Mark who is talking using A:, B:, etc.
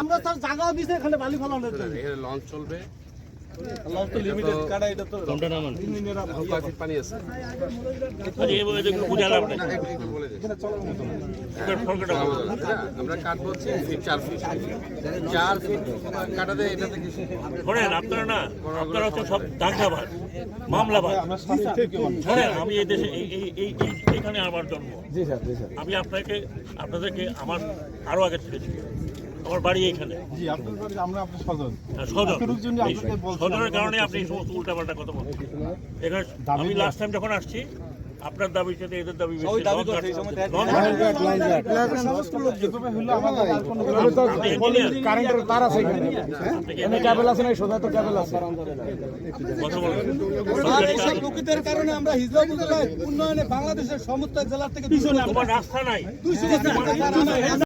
A: আমরা তার জায়গা দিছে এখানে বালি ফেলানোর জন্য
B: এখানে লঞ্চ চলবে।
A: লঞ্চ তো লিমিটেড কাটা এটা তো
B: কয় ফিট পানি আছে।
C: আরে বুঝালাম না
B: একটু একটু বলে দিন আমরা কাটবো চার ফিট চার ফিট কাটাতে এটাতে কিছু
C: শোনেন আপনারা না আপনারা হচ্ছে সব শোনেন আমি এই দেশে এই এই এই এই- এখানে আমার জন্ম। আমি আপনাকে আপনাদেরকে আমার আরও আগে থেকে। আমার বাড়ি এইখানে।
D: জি আপনার বাড়ি আমরা আপনার স্বজন।
C: হ্যাঁ, সদর সদরের কারণে আপনি এই সমস্ত উল্টাপাল্টা কথা বলছেন। এখানে আমি লাস্ট টাইম যখন আসছি আপনার দাবির সাথে এদের দাবি
A: লোকেদের কারণে আমরা হিজলা উন্নয়নে বাংলাদেশের সমস্ত জেলা থেকে
C: রাস্তা নাই।